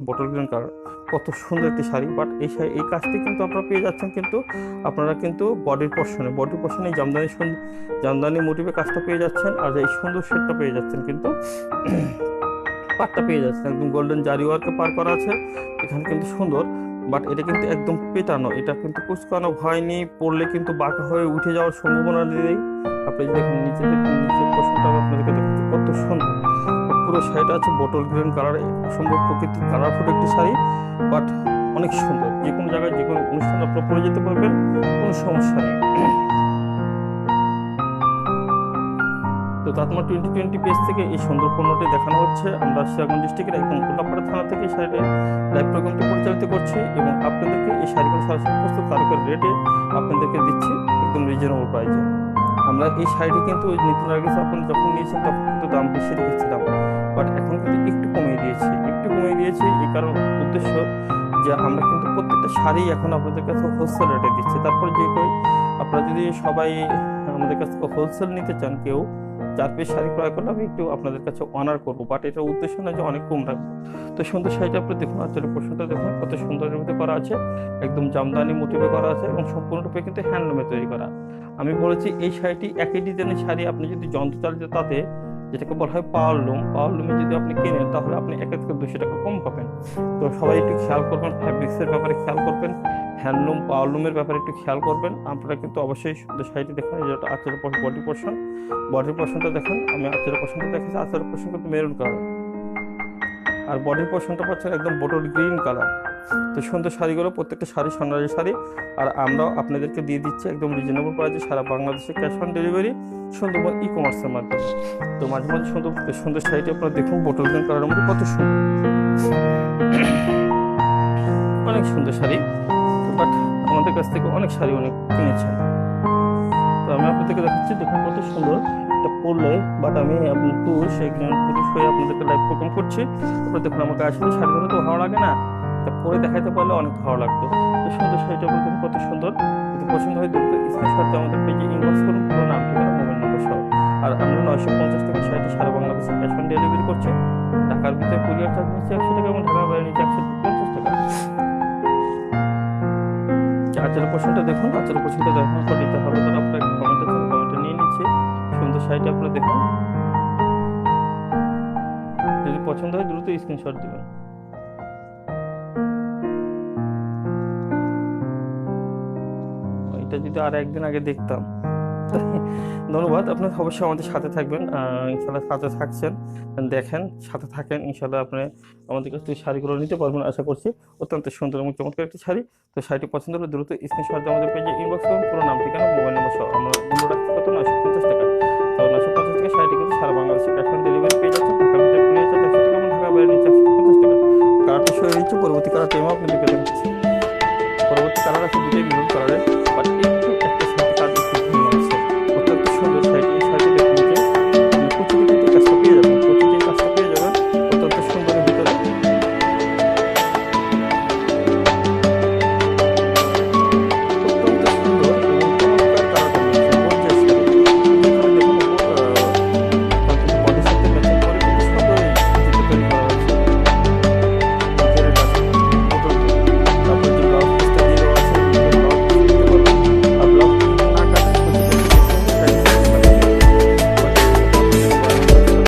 Bottle green colour কত সুন্দর একটি শাড়ি। বাট এই শাড়ি এই কাজটি কিন্তু আপনারা পেয়ে যাচ্ছেন কিন্তু আপনারা কিন্তু বডির পোর্শনে বডির পোর্শনে জামদানি জামদানি মোটিভে কাজটা পেয়ে যাচ্ছেন আর এই সুন্দর শেডটা পেয়ে যাচ্ছেন কিন্তু পাটটা পেয়ে যাচ্ছেন। একদম গোল্ডেন জারি ওয়ার্কে পার করা আছে। এখানে কিন্তু সুন্দর। বাট এটা কিন্তু একদম পেটানো। এটা কিন্তু কুচকানো হয়নি পড়লে কিন্তু বাঁকা হয়ে উঠে যাওয়ার সম্ভাবনা নেই। আপনি যদি দেখুন নিচে নিচের পোর্শনটা আপনাদেরকে দেখাচ্ছি কত সুন্দর। পুরো শাড়িটা আছে বটল গ্রিন কালার অসম্ভব প্রকৃতির কালারফুল একটি শাড়ি বাট অনেক সুন্দর। যে কোনো জায়গায়, যে কোনো অনুষ্ঠানে আপনারা পরে যেতে পারবেন, কোনো সমস্যা নেই। তো তাতমা টোয়েন্টি টোয়েন্টি পেজ থেকে এই সুন্দর পণ্যটি দেখানো হচ্ছে। আমরা সিরাজগঞ্জ ডিস্ট্রিক্টের একদম কোলাপাড়া থানা থেকে শাড়িটি লাইভ প্রোগ্রামটি পরিচালিত করছি এবং আপনাদেরকে এই শাড়িগুলো সরাসরি প্রস্তুত তারকের রেটে আপনাদেরকে দিচ্ছি একদম রিজনেবল প্রাইসে আমরা এই শাড়িটি কিন্তু ওই নতুন আগে আপনারা যখন নিয়েছেন তখন কিন্তু দাম বেশি রেখেছিলাম। বাট এখন কিন্তু একটু কমিয়ে দিয়েছি। একটু কমিয়ে দিয়েছি এই কারণ উদ্দেশ্য যে আমরা কিন্তু প্রত্যেকটা শাড়ি এখন আপনাদের কাছে হোলসেল রেটে দিচ্ছি। তারপর যে কই আপনারা যদি সবাই আমাদের কাছ থেকে হোলসেল নিতে চান, কেউ চার পিস শাড়ি ক্রয় করলে আমি একটু আপনাদের কাছে অনার করব। বাট এটা উদ্দেশ্য না যে অনেক কম রাখব। তো সুন্দর শাড়িটা আপনি দেখুন, আচলের পোর্শনটা দেখুন, কত সুন্দরের মধ্যে করা আছে। একদম জামদানি মোটিভে করা আছে এবং সম্পূর্ণরূপে কিন্তু হ্যান্ডলুমে তৈরি করা। আমি বলেছি এই শাড়িটি একই ডিজাইনের শাড়ি, আপনি যদি যন্ত্রচালিত তাতে যেটাকে বলা হয় পাওয়ার লুম, পাওয়ার লুমে যদি আপনি কেনেন, তাহলে আপনি এক থেকে দুশো টাকা কম পাবেন। তো সবাই একটু খেয়াল করবেন ফ্যাব্রিক্সের ব্যাপারে খেয়াল করবেন হ্যান্ডলুম পাওয়ার লুমের ব্যাপারে একটু খেয়াল করবেন। আপনারা কিন্তু অবশ্যই সুন্দর শাড়িটি দেখেন যেটা আচলের বডি পোর্শন বডি পোর্শনটা দেখেন, আমি আচলের পোর্শনটা দেখেছি আচলের পোর্শন কিন্তু মেরুন কালার আর বডি পোর্শনটা পাচ্ছেন একদম বটল গ্রিন কালার তো সুন্দর শাড়িগুলো, প্রত্যেকটা শাড়ি সানরাইজের শাড়ি। আর আমরাও আপনাদেরকে দিয়ে দিচ্ছি একদম রিজনেবল প্রাইসে সারা বাংলাদেশে cash on delivery Sundarban e কমার্সের মাধ্যমে। তো মাঝে মাঝে সুন্দর সুন্দর শাড়িটি আপনারা দেখুন বটল গ্রিন কালারের মধ্যে কত সুন্দর। অনেক সুন্দর শাড়ি। বাট আমাদের কাছ থেকে অনেক শাড়ি অনেক কিনেছেন। তো আমি আপনাদেরকে দেখাচ্ছি, দেখুন কত সুন্দর এটা পরলে। বাট আমি পুরুষ একজন পুরুষ হয়ে আপনাদেরকে লাইভ প্রোগ্রাম করছি। তারপরে দেখুন আমাকে আসলে শাড়িগুলো তো ভালো লাগে না। এটা পরে দেখাতে পারলে অনেক ভালো লাগতো। তো সুন্দর শাড়িটা বলে দেখুন কত সুন্দর। যদি পছন্দ হয় দ্রুত স্ক্রিনশট আমাদের পেজে ইনবক্স করুন। পুরো নাম, ঠিকানা মোবাইল নম্বর সহ। আর আমরা নয়শো পঞ্চাশ টাকা শাড়িটি সারা বাংলাদেশে ক্যাশ অন ডেলিভারি করছি। ঢাকার ভিতরে কুরিয়ার চার্জ নিচ্ছে একশো টাকা এবং ঢাকার বাইরে নিচ্ছে একশো পঞ্চাশ টাকা। আচারের পোর্শনটা দেখুন আচারের পোর্শনটা দেখুন পর নিতে হবে। তাহলে আপনার কমেন্টে কমেন্টে নিয়ে নিচ্ছে। সুন্দর শাড়িটা আপনারা দেখুন। যদি পছন্দ হয় দ্রুত স্ক্রিনশট দেবেন। এটা যদি আর একদিন আগে দেখতাম। ধন্যবাদ আপনার অবশ্যই আমাদের সাথে থাকবেন। ইনশাল্লাহ সাথে থাকছেন, দেখেন, সাথে থাকেন ইনশাল্লাহ আপনি আমাদের কাছ থেকে শাড়িগুলো নিতে পারবেন আশা করছি। অত্যন্ত সুন্দর এবং চমৎকার একটি শাড়ি। তো শাড়িটি পছন্দ হলে দ্রুত স্ক্রিনশট আমাদের পেজে ইনবক্স করুন। পুরো নাম, ঠিকানা মোবাইল নম্বর সহ আমরা মূল্য কত? নয়শো পঞ্চাশ টাকা। তো নয়শো পঞ্চাশ টাকা শাড়িটি কিন্তু সারা বাংলাদেশে ক্যাশ অন ডেলিভারি পেয়ে যাচ্ছে